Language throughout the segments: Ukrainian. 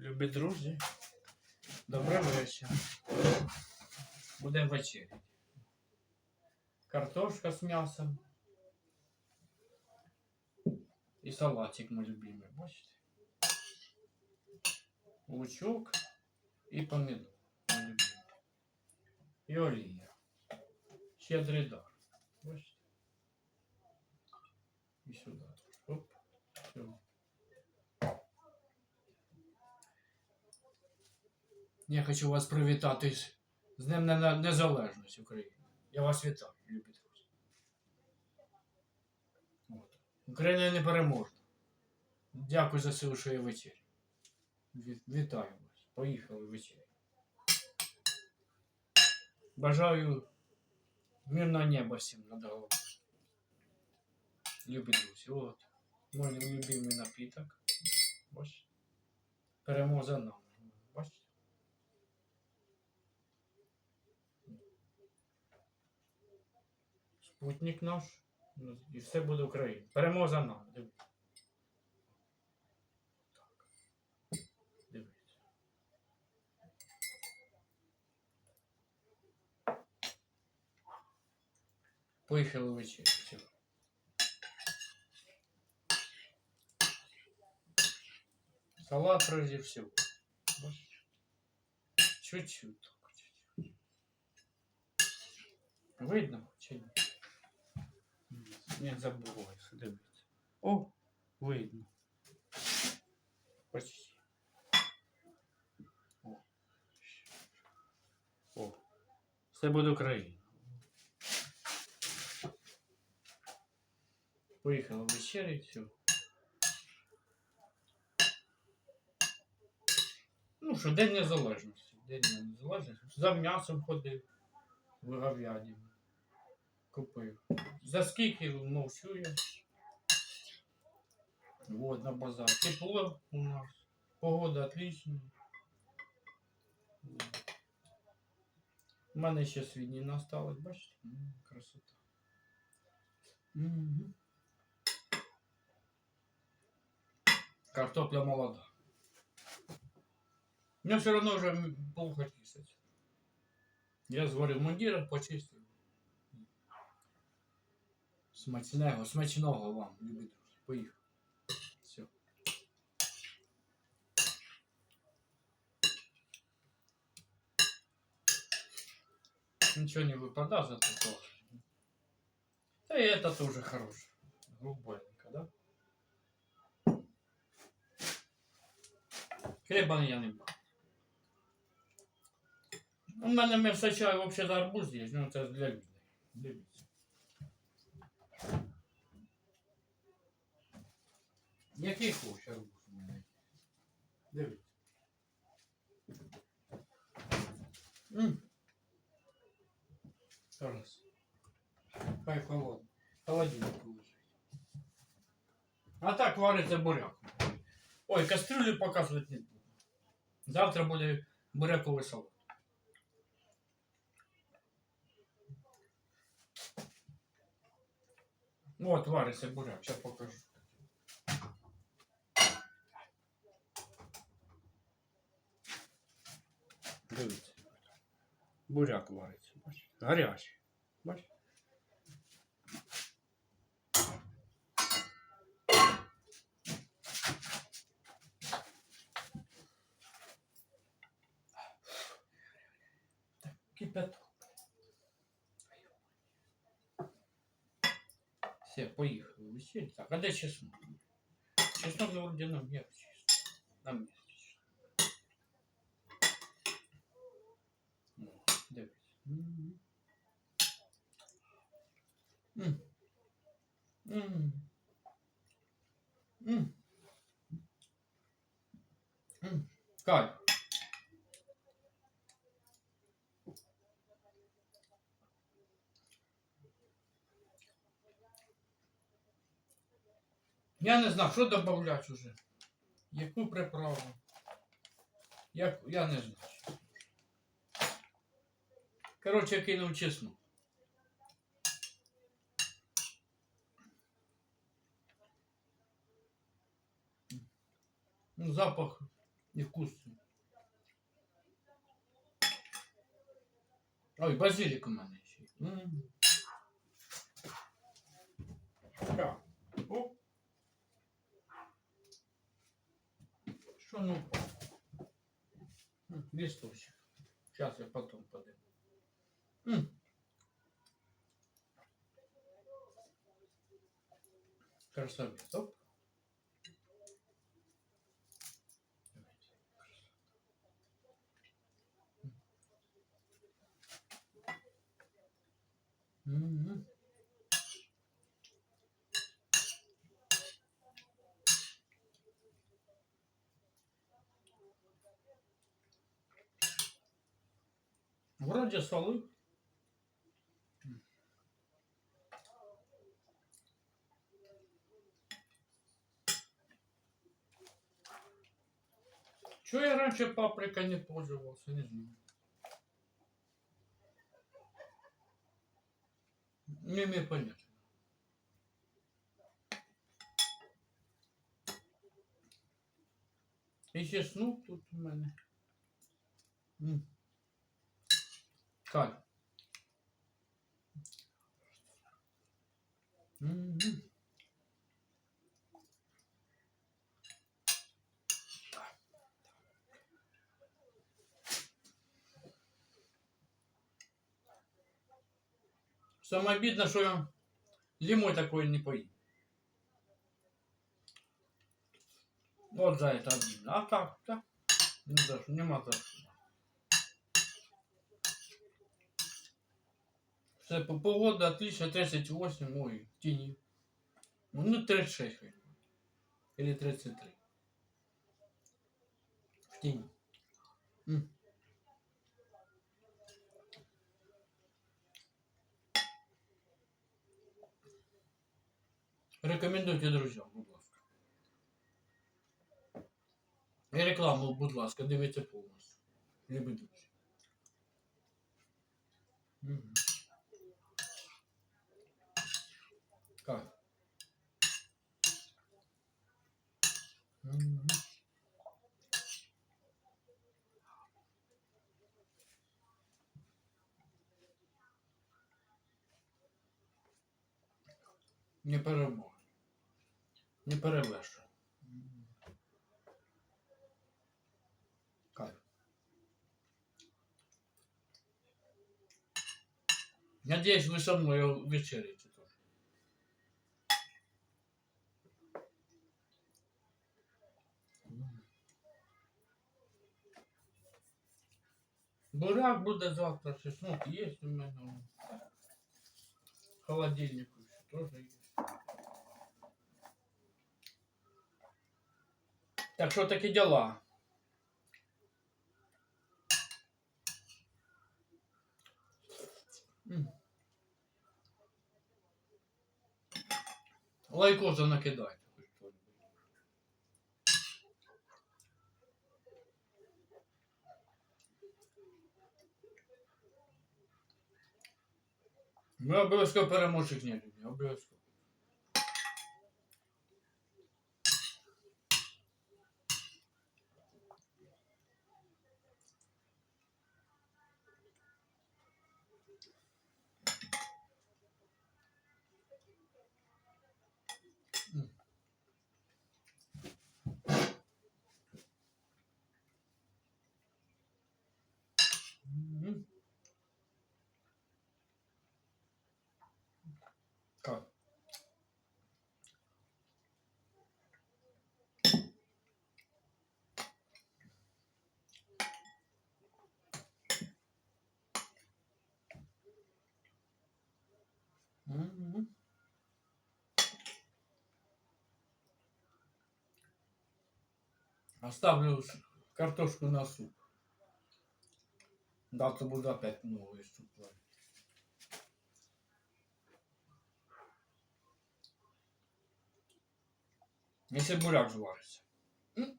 Любі друзі, добрий вечір. Будемо вечеряти. Картошка з м'ясом. І салатик мій любимий, бачите? Лучок і помідор. мій любимий. І олія. Щедрий дар. Бачите? І сюди. Оп. Все. Я хочу вас привітати з, Днем Незалежності України. Я вас вітаю, любі друзі. Україна не переможна. Дякую за силу, що я вечерю. Вітаю вас. Поїхали вечерю. Бажаю мирного неба всім над головою. Любі друзі, от. Мой любимий напіток. Бачите? Перемога за. Бачите? Спутник наш. Ну, І все буде Україна. Перемога за нами. Дивіться. Так. Дивіться. Поїхали. Все. Салат прежде всего. Чуть-чуть. Видно чи ні? Не забувайся, дивіться. О, видно. Почти. О. О. Все буде Україна. Поїхали вечерять, все. Ну що, День Незалежності. День Незалежності. За м'ясом ходив в говяді. Купив. За скільки мовчу я. Вот на базар. Тепло у нас. Погода отличная. У мене ще свідні осталось, бачите? Красота. Мгм. Картопля молода. Мне все равно уже плохо чистить. Я зварив мундир, почистив. Смачного, смачного вам, любі друзі. Поїхав. Все. Ничего не выпадает зато тоже. Да и это тоже хороший. Глубокенько, да? Хліба я не брав. У мене м'ясоча взагалі арбуз є, ну це для людей. Дивіться. Який хочеш арбуз у мене? Дивіться. М. Зараз. Хай холодно. Холодильнику лежить. А так вариться буряк. Ой, кастрюлю показувати не буду. Завтра буде буряковий салат. Вот вариться буряк, сейчас покажу. Дивіться. Буряк вариться. Бачите? Гарячий. Бачите? Кипяток. Все, поїхали. Так, а де чеснок? Чеснок вроді нам є чеснок. Нам є чеснок. О, Кайф. Я не знаю, що додавати уже. Яку приправу. Як, я не знаю. Коротше, кинув чеснок. Ну, запах І вкусно. Ой, базилік у мене ще. М. Ну? Листочек. Сейчас я потом подам. М. Красавец. Оп. Мгм. Вроде солы. Чего я раньше паприкой не пользовался, не знаю. Не имею понятия. І чеснок тут у мене. Каль. Мгм. Самое обидно, что зимой такое не поим. Вот за это обидно. А так, так. Не за что, нема за. Все, по- погода отлично, 38, ой, тени. Ну, 36 хоть. Или 33. В тени. М. Рекомендуйте друзям, будь ласка. І рекламу, будь ласка, дивіться повністю. Любі друзі. Мгм. Как? Мгм. Не переможе. Не перевершує. Кайф. Надеюсь, вы со мной вечеряете тоже. Буряк буде завтра, чеснок є у мене. он. В холодильнику Так що такі діла. М. Лайкоса накидайте. Ми обов'язково переможемо княгині, обов'язково. М. М. Мгм. Оставлю картошку на суп. Завтра буду опять новый суп варить. Если буряк звариться. М?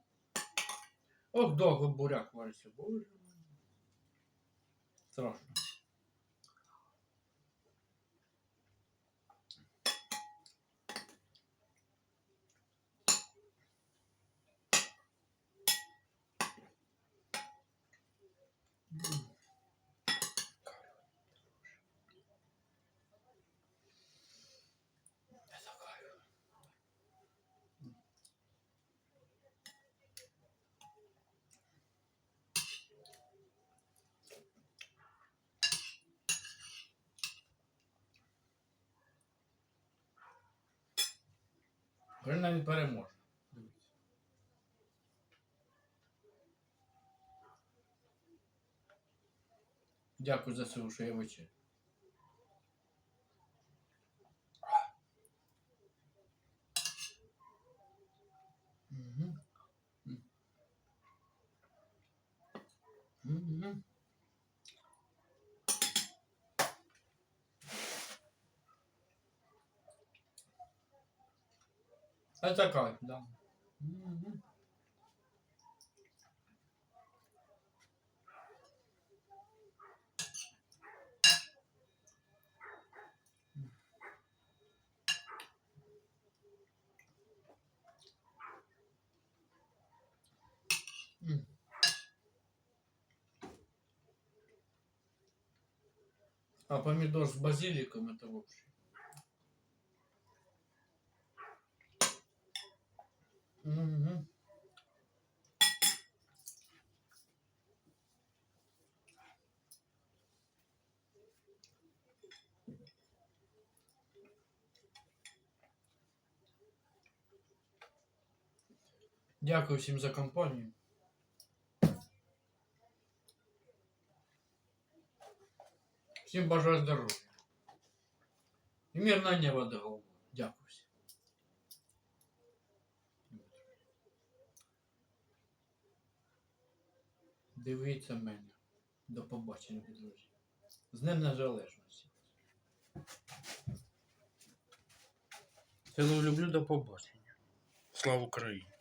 Ох, довго буряк вариться, боже. Страшно. Принаймні переможе. Дякую за це, що я вечір. Мгм. Это кайф, да. М. А помидор с базиликом это вообще. Дякую всім за компанію. Всім бажаю здоров'я. І мирного неба до голови. Дякую всім. Дивіться мене. До побачення, друзі. З ним Незалежності. Цілу люблю до побачення. Слава Україні!